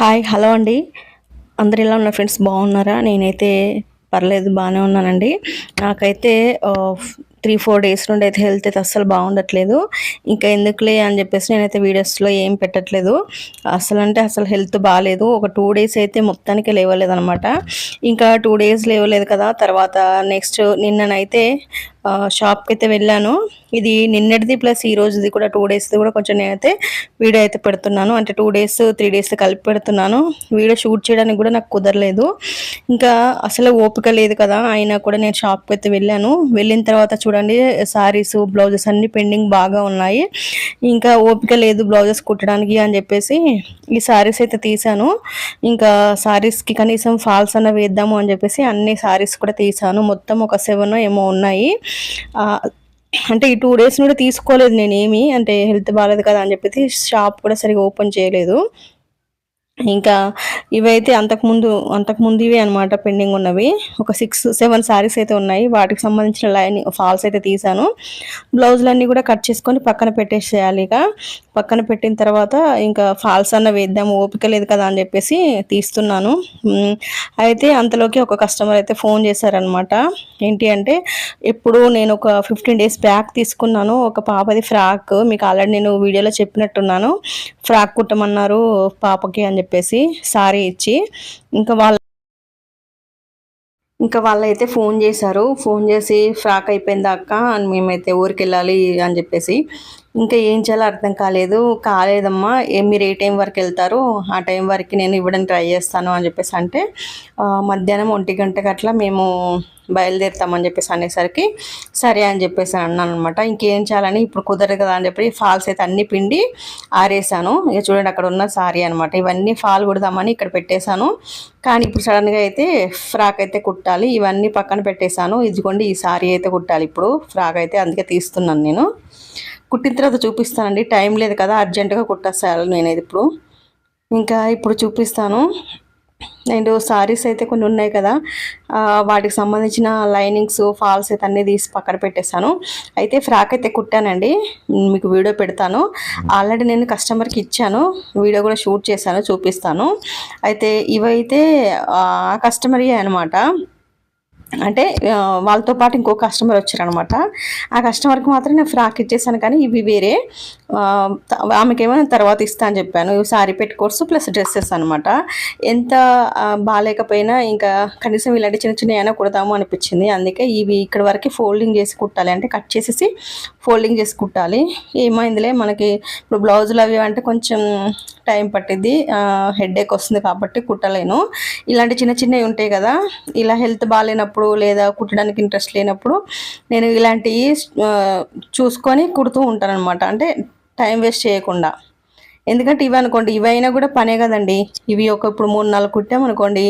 Hi hello అండి. అందరు ఎలా ఉన్నారు ఫ్రెండ్స్? బాగున్నారా? నేనైతే పర్లేదు బాగానే ఉన్నానండి. నాకైతే త్రీ ఫోర్ డేస్ నుండి అయితే హెల్త్ అయితే అస్సలు బాగుండట్లేదు. ఇంకా ఎందుకులే అని చెప్పేసి నేనైతే వీడియోస్లో ఏం పెట్టట్లేదు. అసలు అంటే అసలు హెల్త్ బాగాలేదు ఒక టూ డేస్ అయితే మొత్తానికి లేవలేదు అనమాట ఇంకా టూ డేస్ లేవలేదు కదా. తర్వాత నెక్స్ట్ నిన్ననైతే షాప్కి అయితే వెళ్ళాను. ఇది నిన్నటిది ప్లస్ ఈ రోజుది కూడా టూ డేస్ది కూడా కొంచెం నేనైతే వీడియో అయితే పెడుతున్నాను. అంటే టూ డేస్ త్రీ డేస్ కలిపి పెడుతున్నాను. వీడియో షూట్ చేయడానికి కూడా నాకు కుదరలేదు. ఇంకా అసలు ఓపిక లేదు కదా. అయినా కూడా నేను షాప్కి అయితే వెళ్ళాను. వెళ్ళిన తర్వాత చూడండి సారీస్ బ్లౌజెస్ అన్ని పెండింగ్ బాగా ఉన్నాయి. ఇంకా ఓపిక లేదు బ్లౌజెస్ కుట్టడానికి అని చెప్పేసి ఈ సారీస్ అయితే తీసాను ఇంకా సారీస్కి కనీసం ఫాల్స్ అన్న వేద్దాము అని చెప్పేసి అన్ని సారీస్ కూడా తీసాను మొత్తం ఒక సెవెన్ ఏమో ఉన్నాయి. అంటే ఈ టూ డేస్ నుండి తీసుకోలేదు నేను ఏమి అంటే హెల్త్ బాగాలేదు కదా అని చెప్పేసి షాప్ కూడా సరిగా ఓపెన్ చేయలేదు. ఇంకా ఇవైతే అంతకుముందు అంతకుముందు ఇవే అనమాట పెండింగ్ ఉన్నవి. ఒక సిక్స్ సెవెన్ శారీస్ అయితే ఉన్నాయి. వాటికి సంబంధించిన లైన్ ఫాల్స్ అయితే తీసాను. బ్లౌజులన్నీ కూడా కట్ చేసుకొని పక్కన పెట్టేసేయాలి ఇక. పక్కన పెట్టిన తర్వాత ఇంకా ఫాల్స్ అన్న వేద్దాము ఓపిక లేదు కదా అని చెప్పేసి తీస్తున్నాను. అయితే అంతలోకి ఒక కస్టమర్ అయితే ఫోన్ చేశారనమాట ఏంటి అంటే ఇప్పుడు నేను ఒక ఫిఫ్టీన్ డేస్ బ్యాక్ తీసుకున్నాను. ఒక పాపది ఫ్రాక్ మీకు ఆల్రెడీ నేను వీడియోలో చెప్పినట్టున్నాను. ఫ్రాక్ కుట్టమన్నారు పాపకి అని చెప్పేసి సారీ ఇచ్చి. ఇంకా వాళ్ళ ఇంకా వాళ్ళైతే ఫోన్ చేశారు. ఫోన్ చేసి ఫ్రాక్ అయిపోయింది అక్క? అని మేమైతే ఊరికి వెళ్ళాలి అని చెప్పేసి. ఇంకా ఏం చేయాలో అర్థం కాలేదు. కాలేదమ్మా మీరు ఏ టైం వరకు వెళ్తారు ఆ టైం వరకు నేను ఇవ్వడానికి ట్రై చేస్తాను అని చెప్పేసి అంటే మధ్యాహ్నం ఒంటి గంటకి అట్లా మేము బయలుదేరుతామని చెప్పేసి అనేసరికి సరే అని చెప్పేసి అన్నాను అనమాట ఇంకేం చేయాలని ఇప్పుడు కుదరదు కదా అని చెప్పి ఫాల్స్ అయితే అన్ని పిండి ఆరేసాను. ఇక చూడండి అక్కడ ఉన్న సారీ అనమాట ఇవన్నీ ఫాల్ కుడదామని ఇక్కడ పెట్టేశాను. కానీ ఇప్పుడు సడన్గా అయితే ఫ్రాక్ అయితే కుట్టాలి. ఇవన్నీ పక్కన పెట్టేశాను. ఇదిగోండి ఈ సారీ అయితే కుట్టాలి. ఇప్పుడు ఫ్రాక్ అయితే అందుకే తీస్తున్నాను నేను. కుట్టిన తర్వాత చూపిస్తానండి. టైం లేదు కదా అర్జెంటుగా కుట్టేస్తాను నేను ఇప్పుడు. ఇంకా ఇప్పుడు చూపిస్తాను. అండ్ సారీస్ అయితే కొన్ని ఉన్నాయి కదా వాటికి సంబంధించిన లైనింగ్స్ ఫాల్స్ అయితే అన్నీ తీసి పక్కన పెట్టేశాను. అయితే ఫ్రాక్ అయితే కుట్టానండి. మీకు వీడియో పెడతాను. ఆల్రెడీ నేను కస్టమర్కి ఇచ్చాను. వీడియో కూడా షూట్ చేశాను చూపిస్తాను. అయితే ఇవైతే ఆ కస్టమరే అనమాట అంటే వాళ్ళతో పాటు ఇంకో కస్టమర్ వచ్చారనమాట ఆ కస్టమర్కి మాత్రం నేను ఫ్రాక్ ఇచ్చేసాను కానీ ఇవి వేరే. ఆమెకేమో నేను తర్వాత ఇస్తా అని చెప్పాను. శారీ సారీ పెట్టుకోర్స్ ప్లస్ డ్రెస్సెస్ అనమాట ఎంత బాగాలేకపోయినా ఇంకా కనీసం ఇలాంటి చిన్న చిన్న అయినా కుడతాము అనిపించింది. అందుకే ఇవి ఇక్కడ వరకు ఫోల్డింగ్ చేసి కుట్టాలి. అంటే కట్ చేసేసి ఫోల్డింగ్ చేసి కుట్టాలి. ఏమైందిలే? మనకి ఇప్పుడు బ్లౌజులు అవి అంటే కొంచెం టైం పట్టింది హెడ్ ఏక్ వస్తుంది కాబట్టి కుట్టలేను. ఇలాంటి చిన్న చిన్నవి ఉంటాయి కదా ఇలా హెల్త్ బాగాలేనప్పుడు లేదా కుట్టడానికి ఇంట్రెస్ట్ లేనప్పుడు నేను ఇలాంటివి చూసుకొని కుడుతూ ఉంటాను అనమాట అంటే టైం వేస్ట్ చేయకుండా. ఎందుకంటే ఇవి అనుకోండి ఇవైనా కూడా పనే కదండి. ఇవి ఒక ఇప్పుడు మూడు నాలుగు కుట్టామనుకోండి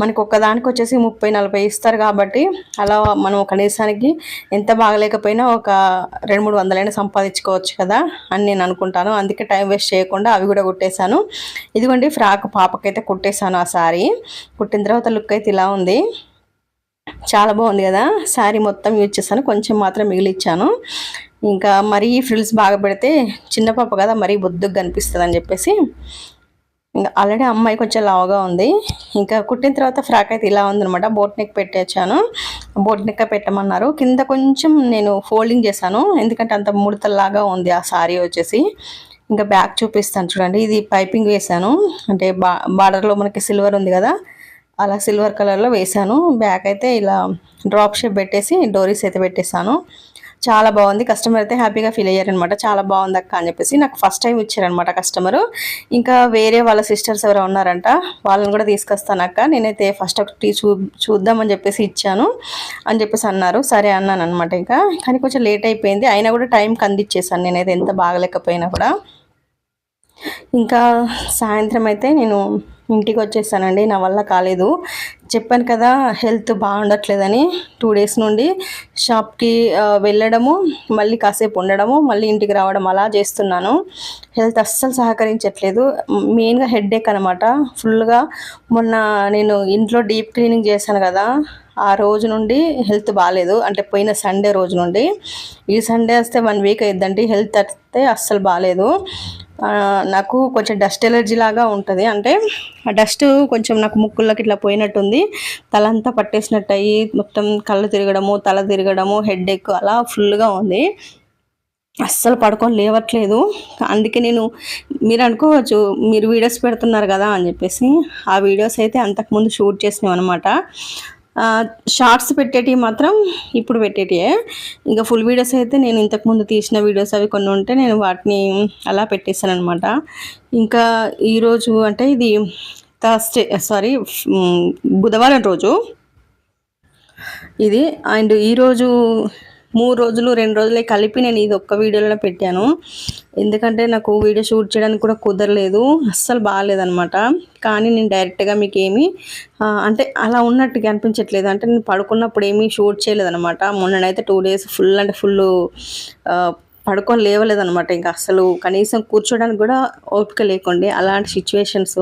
మనకి ఒక్కదానికి వచ్చేసి ముప్పై నలభై ఇస్తారు కాబట్టి అలా మనం కనీసానికి ఎంత బాగలేకపోయినా ఒక రెండు మూడు వందలైనా సంపాదించుకోవచ్చు కదా అని నేను అనుకుంటాను. అందుకే టైం వేస్ట్ చేయకుండా అవి కూడా కుట్టేశాను. ఇదిగోండి ఫ్రాక్ పాపకైతే కుట్టేశాను ఆ సారీ. కుట్టిన తర్వాత లుక్ అయితే ఇలా ఉంది. చాలా బాగుంది కదా. శారీ మొత్తం యూజ్ చేశాను. కొంచెం మాత్రం మిగిలిచ్చాను. ఇంకా మరీ ఫ్రిల్స్ బాగా పెడితే చిన్న పాప కదా మరీ బొద్దుగా కనిపిస్తుంది అని చెప్పేసి. ఇంకా ఆల్రెడీ అమ్మాయి కొంచెం లావుగా ఉంది. ఇంకా కుట్టిన తర్వాత ఫ్రాక్ అయితే ఇలా ఉందనమాట బోట్ నెక్ పెట్టేచ్చాను. బోట్ నెక్ పెట్టమన్నారు. కింద కొంచెం నేను ఫోల్డింగ్ చేశాను. ఎందుకంటే అంత ముడతల్లాగా ఉంది ఆ సారీ వచ్చేసి. ఇంకా బ్యాక్ చూపిస్తాను చూడండి. ఇది పైపింగ్ వేశాను. అంటే బా బార్డర్లో మనకి సిల్వర్ ఉంది కదా. అలా సిల్వర్ కలర్లో వేశాను. బ్యాక్ అయితే ఇలా డ్రాప్ షేప్ పెట్టేసి డోరీస్ అయితే పెట్టేశాను. చాలా బాగుంది. కస్టమర్ అయితే హ్యాపీగా ఫీల్ అయ్యారనమాట చాలా బాగుంది అక్క అని చెప్పేసి నాకు ఫస్ట్ టైం ఇచ్చారనమాట కస్టమరు. ఇంకా వేరే వాళ్ళ సిస్టర్స్ ఎవరో ఉన్నారంట వాళ్ళని కూడా తీసుకొస్తాను అక్క. నేనైతే ఫస్ట్ ఒకటి చూ చూద్దామని చెప్పేసి ఇచ్చాను అని చెప్పేసి అన్నారు. సరే అన్నాను అనమాట ఇంకా. కానీ కొంచెం లేట్ అయిపోయింది. అయినా కూడా టైంకి అందించేసాను నేనైతే ఎంత బాగలేకపోయినా కూడా. ఇంకా సాయంత్రం అయితే నేను ఇంటికి వచ్చేసానండి నా వల్ల కాలేదు. చెప్పాను కదా హెల్త్ బాగుండట్లేదని టూ డేస్ నుండి షాప్కి వెళ్ళడము మళ్ళీ కాసేపు ఉండడము మళ్ళీ ఇంటికి రావడం అలా చేస్తున్నాను. హెల్త్ అస్సలు సహకరించట్లేదు. మెయిన్గా హెడ్ఏక్ అనమాట ఫుల్గా మొన్న నేను ఇంట్లో డీప్ క్లీనింగ్ చేశాను కదా ఆ రోజు నుండి హెల్త్ బాగాలేదు అంటే పోయిన సండే రోజు నుండి. ఈ సండే వస్తే వన్ వీక్ అయిద్దండి హెల్త్ అయితే అస్సలు బాగాలేదు నాకు కొంచెం డస్ట్ ఎలర్జీ లాగా ఉంటుంది. అంటే ఆ డస్ట్ కొంచెం నాకు ముక్కుల్లోకి ఇట్లా పోయినట్టుంది. తలంతా పట్టేసినట్టు అయ్యి మొత్తం కళ్ళు తిరగడము తల తిరగడము హెడ్ ఎక్ అలా ఫుల్గా ఉంది. అస్సలు పడుకొని లేవట్లేదు. అందుకే నేను మీరు అనుకోవచ్చు మీరు వీడియోస్ పెడుతున్నారు కదా అని చెప్పేసి ఆ వీడియోస్ అయితే అంతకుముందు షూట్ చేసినాం అనమాట షార్ట్స్ పెట్టేటివి మాత్రం ఇప్పుడు పెట్టేటివే ఇంకా ఫుల్ వీడియోస్ అయితే నేను ఇంతకుముందు తీసిన వీడియోస్ అవి కొన్ని ఉంటే నేను వాటిని అలా పెట్టేశాను అనమాట ఇంకా ఈరోజు అంటే ఇది థర్స్డే సారీ బుధవారం రోజు. ఇది అండ్ ఈరోజు మూడు రోజులు రెండు రోజులే కలిపి నేను ఇది ఒక్క వీడియోలో పెట్టాను. ఎందుకంటే నాకు వీడియో షూట్ చేయడానికి కూడా కుదరలేదు. అస్సలు బాగాలేదనమాట కానీ నేను డైరెక్ట్గా మీకు ఏమీ అంటే అలా ఉన్నట్టుగా అనిపించట్లేదు. అంటే నేను పడుకున్నప్పుడు ఏమీ షూట్ చేయలేదనమాట మొన్ననైతే టూ డేస్ ఫుల్ అంటే ఫుల్ పడుకొని లేవలేదనమాట ఇంకా అసలు కనీసం కూర్చోడానికి కూడా ఓపిక లేకుండే అలాంటి సిచ్యువేషన్స్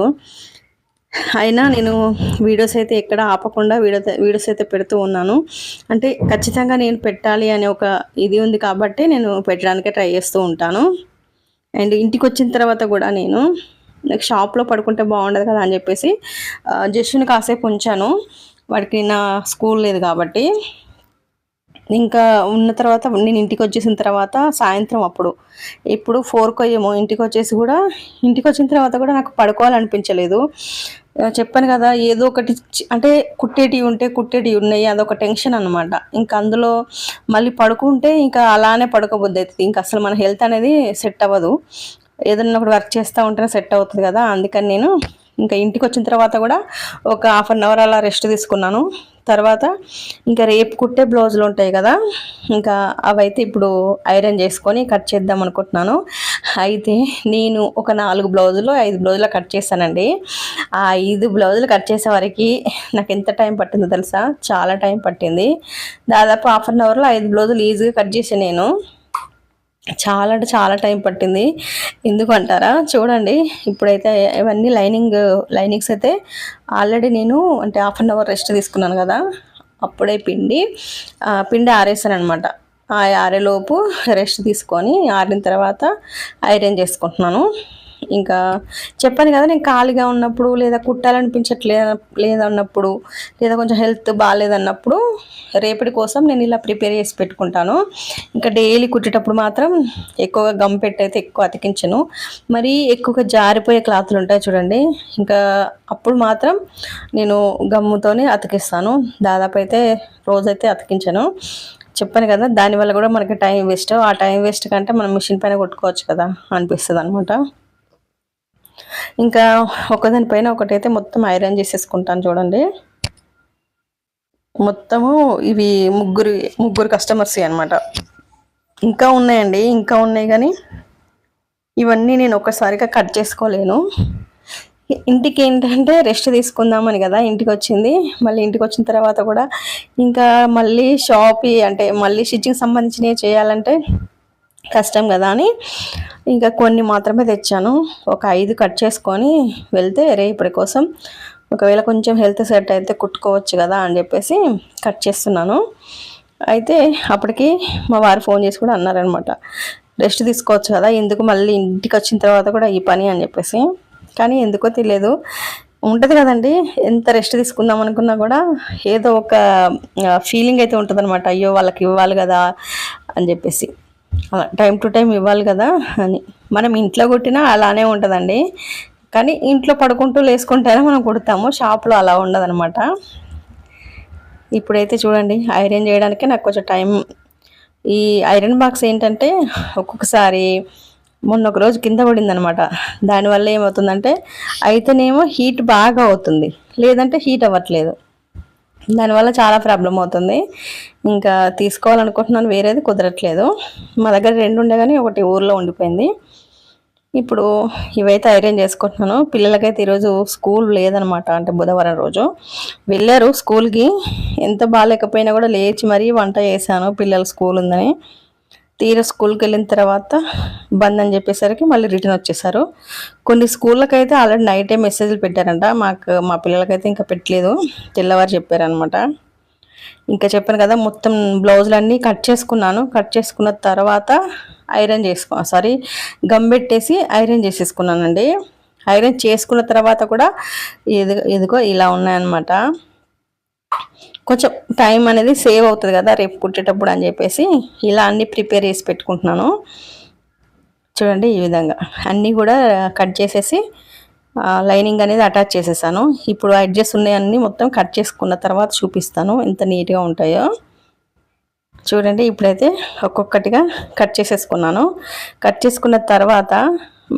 అయినా నేను వీడియోస్ అయితే ఎక్కడ ఆపకుండా వీడియో వీడియోస్ అయితే పెడుతూ ఉన్నాను. అంటే ఖచ్చితంగా నేను పెట్టాలి అనే ఒక ఇది ఉంది కాబట్టి నేను పెట్టడానికే ట్రై చేస్తూ ఉంటాను. అండ్ ఇంటికి వచ్చిన తర్వాత కూడా నేను నాకు షాప్లో పడుకుంటే బాగుండదు కదా అని చెప్పేసి జస్ట్ని కాసేపు ఉంచాను. వాడికి నా స్కూల్ లేదు కాబట్టి. ఇంకా ఉన్న తర్వాత నేను ఇంటికి వచ్చేసిన తర్వాత సాయంత్రం అప్పుడు. ఇప్పుడు ఫోర్కి ఏమో ఇంటికి వచ్చేసి కూడా ఇంటికి వచ్చిన తర్వాత కూడా నాకు పడుకోవాలనిపించలేదు. చెప్పాను కదా ఏదో ఒకటి అంటే కుట్టేటివి ఉంటే కుట్టేటివి ఉన్నాయి అదొక టెన్షన్ అనమాట ఇంకా అందులో మళ్ళీ పడుకుంటే ఇంకా అలానే పడుకోబుద్ది అవుతుంది. ఇంకా అసలు మన హెల్త్ అనేది సెట్ అవ్వదు. ఏదన్నా ఒకటి వర్క్ చేస్తూ ఉంటేనే సెట్ అవుతుంది కదా అందుకని నేను ఇంకా ఇంటికి వచ్చిన తర్వాత కూడా ఒక హాఫ్ అన్ అవర్ అలా రెస్ట్ తీసుకున్నాను. తర్వాత ఇంకా రేపు కుట్టే బ్లౌజులు ఉంటాయి కదా ఇంకా అవైతే ఇప్పుడు ఐరన్ చేసుకొని కట్ చేద్దాం అనుకుంటున్నాను. అయితే నేను ఒక నాలుగు బ్లౌజులు ఐదు బ్లౌజులు కట్ చేశానండి ఆ ఐదు బ్లౌజులు కట్ చేసే వరకు నాకు ఎంత టైం పట్టిందో తెలుసా? చాలా టైం పట్టింది. దాదాపు హాఫ్ అన్ అవర్లో ఐదు బ్లౌజులు ఈజీగా కట్ చేసాను నేను. చాలా అంటే చాలా టైం పట్టింది. ఎందుకు అంటారా చూడండి ఇప్పుడైతే ఇవన్నీ లైనింగ్ లైనింగ్స్ అయితే ఆల్రెడీ నేను అంటే హాఫ్ అన్ అవర్ రెస్ట్ తీసుకున్నాను కదా అప్పుడే పిండి పిండి ఆరేసాను అనమాట ఆ ఆరేలోపు రెస్ట్ తీసుకొని ఆరిన తర్వాత ఐరన్ చేసుకుంటున్నాను. ఇంకా చెప్పాను కదా నేను ఖాళీగా ఉన్నప్పుడు లేదా కుట్టాలనిపించట్లే లేదన్నప్పుడు లేదా కొంచెం హెల్త్ బాగాలేదన్నప్పుడు రేపటి కోసం నేను ఇలా ప్రిపేర్ చేసి పెట్టుకుంటాను. ఇంకా డైలీ కుట్టేటప్పుడు మాత్రం ఎక్కువగా గమ్ పెట్టి అయితే ఎక్కువ అతికించను. మరి ఎక్కువగా జారిపోయే క్లాత్లు ఉంటాయి చూడండి. ఇంకా అప్పుడు మాత్రం నేను గమ్ముతోనే అతికిస్తాను. దాదాపు అయితే రోజైతే అతికించను. చెప్పాను కదా దానివల్ల కూడా మనకి టైం వేస్ట్. ఆ టైం వేస్ట్ కంటే మనం మిషన్ పైన కొట్టుకోవచ్చు కదా అనిపిస్తుంది అనమాట ఇంకా ఒకదానిపైన ఒకటైతే మొత్తం ఐరన్ చేసేసుకుంటాను చూడండి. మొత్తము ఇవి ముగ్గురు ముగ్గురు కస్టమర్స్ అనమాట ఇంకా ఉన్నాయండి ఇంకా ఉన్నాయి కానీ ఇవన్నీ నేను ఒక్కసారిగా కట్ చేసుకోలేను. ఇంటికి ఏంటంటే రెస్ట్ తీసుకుందామని కదా ఇంటికి వచ్చింది. మళ్ళీ ఇంటికి వచ్చిన తర్వాత కూడా ఇంకా మళ్ళీ షాప్ అంటే మళ్ళీ స్టిచ్చింగ్ సంబంధించినవి చేయాలంటే కష్టం కదా అని ఇంకా కొన్ని మాత్రమే తెచ్చాను. ఒక ఐదు కట్ చేసుకొని వెళ్తే రేపటి కోసం ఒకవేళ కొంచెం హెల్త్ సెట్ అయితే కుట్టుకోవచ్చు కదా అని చెప్పేసి కట్ చేస్తున్నాను. అయితే అప్పటికి మా వారు ఫోన్ చేసి కూడా అన్నారనమాట రెస్ట్ తీసుకోవచ్చు కదా ఎందుకు మళ్ళీ ఇంటికి వచ్చిన తర్వాత కూడా ఈ పని అని చెప్పేసి. కానీ ఎందుకో తెలియదు. ఉంటుంది కదండి ఎంత రెస్ట్ తీసుకుందాం అనుకున్నా కూడా ఏదో ఒక ఫీలింగ్ అయితే ఉంటుంది అయ్యో వాళ్ళకి ఇవ్వాలి కదా అని చెప్పేసి. టైం టు టైం ఇవ్వాలి కదా అని. మనం ఇంట్లో కొట్టినా అలానే ఉంటుందండి. కానీ ఇంట్లో పడుకుంటూ లేసుకుంటేనే మనం కుడతాము. షాప్లో అలా ఉండదనమాట ఇప్పుడైతే చూడండి ఐరన్ చేయడానికి నాకు కొంచెం టైం ఈ ఐరన్ బాక్స్ ఏంటంటే ఒక్కొక్కసారి మొన్న ఒక రోజు కింద పడిందనమాట దానివల్ల ఏమవుతుందంటే అయితేనేమో హీట్ బాగా అవుతుంది. లేదంటే హీట్ అవ్వట్లేదు. దానివల్ల చాలా ప్రాబ్లం అవుతుంది. ఇంకా తీసుకోవాలనుకుంటున్నాను వేరేది కుదరట్లేదు. మా దగ్గర రెండు ఉండగానే ఒకటి ఊర్లో ఉండిపోయింది. ఇప్పుడు ఇవైతే ఐరన్ చేసుకుంటున్నాను. పిల్లలకైతే ఈరోజు స్కూల్ లేదనమాట అంటే బుధవారం రోజు. వెళ్ళారు స్కూల్కి. ఎంత బాగాలేకపోయినా కూడా లేచి మరీ వంట చేశాను పిల్లల స్కూల్ ఉందని. తీరా స్కూల్కి వెళ్ళిన తర్వాత బంద్ అని చెప్పేసరికి మళ్ళీ రిటర్న్ వచ్చేసారు. కొన్ని స్కూళ్ళకైతే ఆల్రెడీ నైటే మెసేజ్లు పెట్టారంట. మాకు మా పిల్లలకైతే ఇంకా పెట్టలేదు. తెల్లవారు చెప్పారనమాట ఇంకా చెప్పాను కదా మొత్తం బ్లౌజులన్నీ కట్ చేసుకున్నాను. కట్ చేసుకున్న తర్వాత ఐరన్ చేసుకో సారీ గమ్ పెట్టేసి ఐరన్ చేసేసుకున్నానండి. ఐరన్ చేసుకున్న తర్వాత కూడా ఇది ఇదిగో ఇలా ఉన్నాయన్నమాట. కొంచెం టైం అనేది సేవ్ అవుతుంది కదా రేపు కుట్టేటప్పుడు అని చెప్పేసి ఇలా అన్ని ప్రిపేర్ చేసి పెట్టుకుంటున్నాను. చూడండి ఈ విధంగా. అన్నీ కూడా కట్ చేసేసి లైనింగ్ అనేది అటాచ్ చేసేసాను. ఇప్పుడు అడ్జస్ట్ ఉన్నాయన్నీ మొత్తం కట్ చేసుకున్న తర్వాత చూపిస్తాను ఎంత నీట్గా ఉంటాయో. చూడండి ఇప్పుడైతే ఒక్కొక్కటిగా కట్ చేసేసుకున్నాను. కట్ చేసుకున్న తర్వాత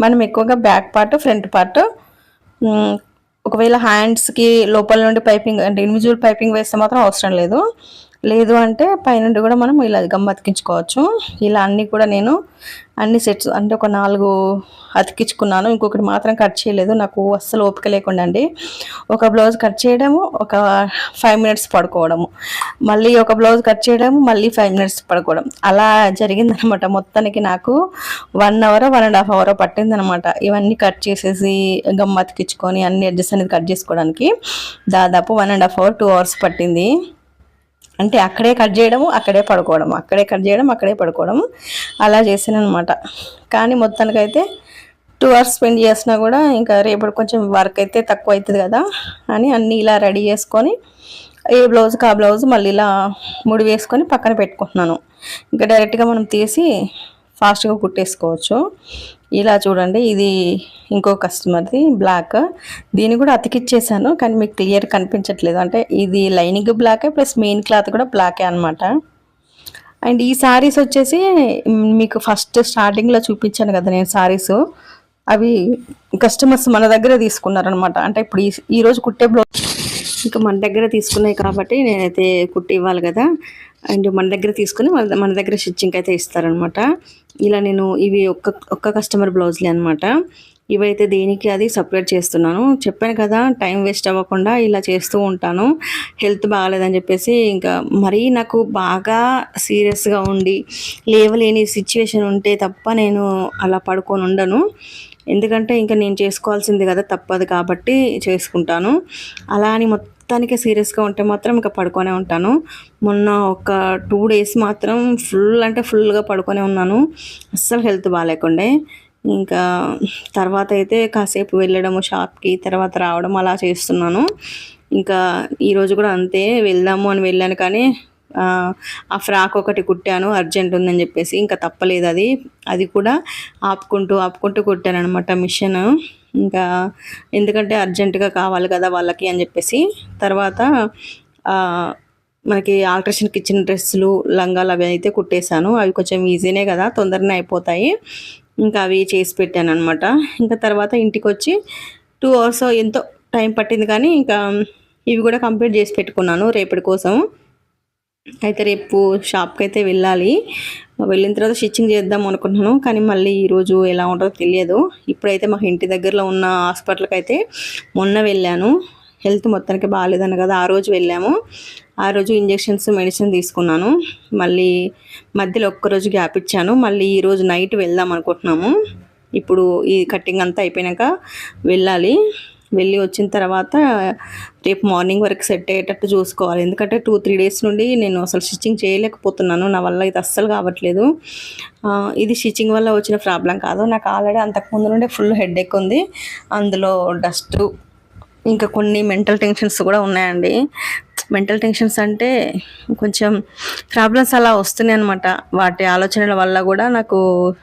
మనం ఎక్కువగా బ్యాక్ పార్ట్ ఫ్రంట్ పార్ట్ ఒకవేళ హ్యాండ్స్కి లోపల నుండి పైపింగ్ అంటే ఇండివిజువల్ పైపింగ్ వేస్తే మాత్రం అవసరం లేదు. లేదు అంటే పైనుండి కూడా మనం ఇలా గమ్ అతికించుకోవచ్చు. ఇలా అన్నీ కూడా నేను అన్ని సెట్స్ అంటే ఒక నాలుగు అతికించుకున్నాను. ఇంకొకటి మాత్రం కట్ చేయలేదు. నాకు అస్సలు ఓపిక లేకుండా అండి. ఒక బ్లౌజ్ కట్ చేయడము ఒక ఫైవ్ మినిట్స్ పడుకోవడము. మళ్ళీ ఒక బ్లౌజ్ కట్ చేయడము మళ్ళీ ఫైవ్ మినిట్స్ పడుకోవడం. అలా జరిగిందనమాట. మొత్తానికి నాకు one hour one and half hour పట్టిందనమాట. ఇవన్నీ కట్ చేసేసి గమ్ అతికించుకొని అన్ని అడ్జస్ట్ అనేది కట్ చేసుకోవడానికి. దాదాపు one and half hour two hours పట్టింది. అంటే అక్కడే కట్ చేయడము అక్కడే పడుకోవడం అక్కడే కట్ చేయడం అక్కడే పడుకోవడం అలా చేసాను అనమాట కానీ మొత్తానికైతే టూ అవర్స్ స్పెండ్ చేసినా కూడా ఇంకా రేపటి కొంచెం వర్క్ అయితే తక్కువ అవుతుంది కదా అని అన్నీ ఇలా రెడీ చేసుకొని ఏ బ్లౌజ్కి ఆ బ్లౌజ్ మళ్ళీ ఇలా ముడి వేసుకొని పక్కన పెట్టుకుంటున్నాను. ఇంకా డైరెక్ట్గా మనం తీసి ఫాస్ట్గా కుట్టేసుకోవచ్చు. ఇలా చూడండి ఇది ఇంకో కస్టమర్ది బ్లాక్. దీన్ని కూడా అతికిచ్చేసాను కానీ మీకు క్లియర్ కనిపించట్లేదు. అంటే ఇది లైనింగ్ బ్లాకే ప్లస్ మెయిన్ క్లాత్ కూడా బ్లాకే అనమాట అండ్ ఈ శారీస్ వచ్చేసి మీకు ఫస్ట్ స్టార్టింగ్లో చూపించాను కదా నేను శారీస్ అవి కస్టమర్స్ మన దగ్గర తీసుకున్నారనమాట అంటే ఇప్పుడు ఈ ఈరోజు కుట్టే బ్లౌజ్. ఇంకా మన దగ్గర తీసుకున్నాయి కాబట్టి నేనైతే కుట్టి ఇవ్వాలి కదా. అండ్ మన దగ్గర తీసుకుని మన మన దగ్గర స్టిచ్చింగ్ అయితే ఇస్తారనమాట ఇలా నేను ఇవి ఒక్క ఒక్క కస్టమర్ బ్లౌజ్లే అనమాట ఇవైతే దేనికి అది సపరేట్ చేస్తున్నాను. చెప్పాను కదా టైం వేస్ట్ అవ్వకుండా ఇలా చేస్తూ ఉంటాను. హెల్త్ బాగాలేదని చెప్పేసి ఇంకా మరీ నాకు బాగా సీరియస్గా ఉండి లేవలేని సిచ్యువేషన్ ఉంటే తప్ప నేను అలా పడుకొని ఉండను. ఎందుకంటే ఇంకా నేను చేసుకోవాల్సింది కదా తప్పదు కాబట్టి చేసుకుంటాను. అలా అని మొత్తానికి సీరియస్గా ఉంటే మాత్రం ఇంకా పడుకొనే ఉంటాను. మొన్న ఒక టూ డేస్ మాత్రం ఫుల్ అంటే ఫుల్గా పడుకొనే ఉన్నాను. అస్సలు హెల్త్ బాగాలేకుండే. ఇంకా తర్వాత అయితే కాసేపు వెళ్ళడము షాప్కి తర్వాత రావడం అలా చేస్తున్నాను. ఇంకా ఈరోజు కూడా అంతే వెళ్దాము అని వెళ్ళాను కానీ ఆ ఫ్రాక్ ఒకటి కుట్టాను అర్జెంట్ ఉందని చెప్పేసి. ఇంకా తప్పలేదు అది. అది కూడా ఆపుకుంటూ ఆపుకుంటూ కుట్టాను అనమాట మిషన్. ఇంకా ఎందుకంటే అర్జెంటుగా కావాలి కదా వాళ్ళకి అని చెప్పేసి. తర్వాత మనకి ఆల్ట్రేషన్కి ఇచ్చిన డ్రెస్సులు లంగాలు అవి అయితే కుట్టేశాను. అవి కొంచెం ఈజీనే కదా తొందరనే అయిపోతాయి. ఇంకా అవి చేసి పెట్టాను అనమాట ఇంకా తర్వాత ఇంటికి వచ్చి టూ అవర్స్ ఎంతో టైం పట్టింది కానీ ఇంకా ఇవి కూడా కంప్లీట్ చేసి పెట్టుకున్నాను రేపటి కోసం. అయితే రేపు షాప్కి అయితే వెళ్ళాలి. వెళ్ళిన తర్వాత స్టిచ్చింగ్ చేద్దాం అనుకుంటున్నాను. కానీ మళ్ళీ ఈరోజు ఎలా ఉంటుందో తెలియదు. ఇప్పుడైతే మాకు ఇంటి దగ్గరలో ఉన్న హాస్పిటల్కి అయితే మొన్న వెళ్ళాను. హెల్త్ మొత్తానికి బాగాలేదని కదా ఆ రోజు వెళ్ళాము. ఆ రోజు ఇంజెక్షన్స్ మెడిసిన్ తీసుకున్నాను. మళ్ళీ మధ్యలో ఒక్కరోజు గ్యాప్ ఇచ్చాను. మళ్ళీ ఈరోజు నైట్ వెళ్దాం అనుకుంటున్నాము. ఇప్పుడు ఈ కటింగ్ అంతా అయిపోయాక వెళ్ళాలి. వెళ్ళి వచ్చిన తర్వాత రేపు మార్నింగ్ వరకు సెట్ అయ్యేటట్టు చూసుకోవాలి. ఎందుకంటే టూ త్రీ డేస్ నుండి నేను అసలు స్టిచ్చింగ్ చేయలేకపోతున్నాను. నా వల్ల ఇది అస్సలు కావట్లేదు. ఇది స్టిచ్చింగ్ వల్ల వచ్చిన ప్రాబ్లం కాదు. నాకు ఆల్రెడీ అంతకుముందు నుండే ఫుల్ హెడ్ ఎక్ ఉంది. అందులో డస్ట్ ఇంకా కొన్ని మెంటల్ టెన్షన్స్ కూడా ఉన్నాయండి. మెంటల్ టెన్షన్స్ అంటే కొంచెం ప్రాబ్లమ్స్ అలా వస్తున్నాయి అనమాట వాటి ఆలోచనల వల్ల కూడా నాకు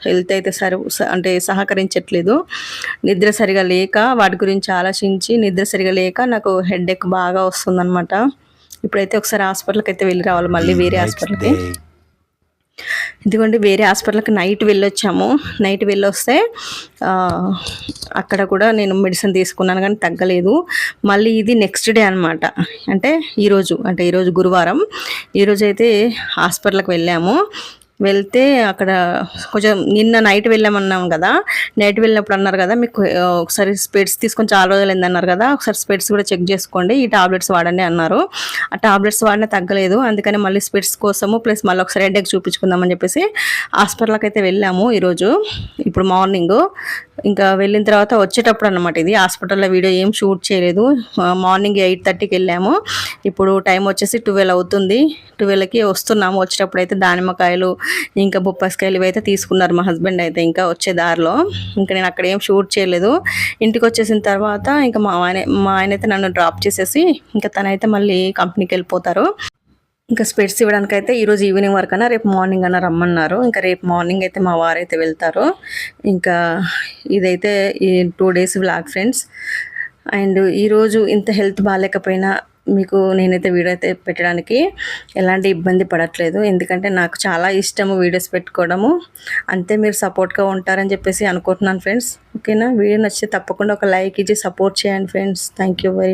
హెల్త్ అయితే సరి అంటే సహకరించట్లేదు. నిద్ర సరిగా లేక వాటి గురించి ఆలోచించి నిద్ర సరిగా లేక నాకు హెడ్ ఎక్ బాగా వస్తుందన్నమాట. ఇప్పుడైతే ఒకసారి హాస్పిటల్కి అయితే వెళ్ళి రావాలి మళ్ళీ వేరే హాస్పిటల్కి. ఇదిగోండి వేరే హాస్పిటల్కి నైట్ వెళ్ళొచ్చాము. నైట్ వెళ్ళొస్తే అక్కడ కూడా నేను మెడిసిన్ తీసుకున్నాను కానీ తగ్గలేదు. మళ్ళీ ఇది నెక్స్ట్ డే అనమాట అంటే ఈరోజు అంటే ఈరోజు గురువారం. ఈరోజు అయితే హాస్పిటల్కి వెళ్ళాము. వెళ్తే అక్కడ కొంచెం నిన్న నైట్ వెళ్ళామన్నాం కదా. నైట్ వెళ్ళినప్పుడు అన్నారు కదా మీకు ఒకసారి స్పెడ్స్ తీసుకొని చాలా రోజులు అన్నారు కదా ఒకసారి స్పెడ్స్ కూడా చెక్ చేసుకోండి ఈ టాబ్లెట్స్ వాడండి అన్నారు. ఆ టాబ్లెట్స్ వాడినా తగ్గలేదు అందుకని మళ్ళీ స్పెడ్స్ కోసము ప్లస్ మళ్ళీ ఒకసారి హెడ్ఏక్ చూపించుకుందామని చెప్పేసి హాస్పిటల్కి అయితే వెళ్ళాము ఈరోజు ఇప్పుడు మార్నింగ్. ఇంకా వెళ్ళిన తర్వాత వచ్చేటప్పుడు అనమాట ఇది హాస్పిటల్లో వీడియో ఏం షూట్ చేయలేదు. మార్నింగ్ ఎయిట్ థర్టీకి వెళ్ళాము. ఇప్పుడు టైం వచ్చేసి ట్వెల్వ్ అవుతుంది ట్వెల్వ్కి వస్తున్నాము వచ్చేటప్పుడు అయితే దానిమ్మకాయలు ఇంకా బొప్పాస్కాయలు ఇవి అయితే తీసుకున్నారు మా హస్బెండ్ అయితే ఇంకా వచ్చే దారిలో. ఇంకా నేను అక్కడ ఏం షూట్ చేయలేదు. ఇంటికి వచ్చేసిన తర్వాత ఇంకా మా ఆయన మా ఆయన అయితే నన్ను డ్రాప్ చేసేసి ఇంకా తనైతే మళ్ళీ కంపెనీకి వెళ్ళిపోతారు. ఇంకా స్పెట్స్ ఇవ్వడానికి అయితే ఈరోజు ఈవినింగ్ వరకు అన్నా రేపు మార్నింగ్ అన్న రమ్మన్నారు. ఇంకా రేపు మార్నింగ్ అయితే మా వారైతే వెళ్తారు. ఇంకా ఇదైతే ఈ two days vlog friends. And ఈరోజు ఇంత హెల్త్ బాగాలేకపోయినా మీకు నేనైతే వీడియో అయితే పెట్టడానికి ఎలాంటి ఇబ్బంది పడట్లేదు. ఎందుకంటే నాకు చాలా ఇష్టము వీడియోస్ పెట్టుకోవడము. అంతే మీరు సపోర్ట్గా ఉంటారని చెప్పేసి అనుకుంటున్నాను ఫ్రెండ్స్. ఓకేనా? వీడియో నచ్చితే తప్పకుండా ఒక లైక్ ఇచ్చి సపోర్ట్ చేయండి ఫ్రెండ్స్. Thank you very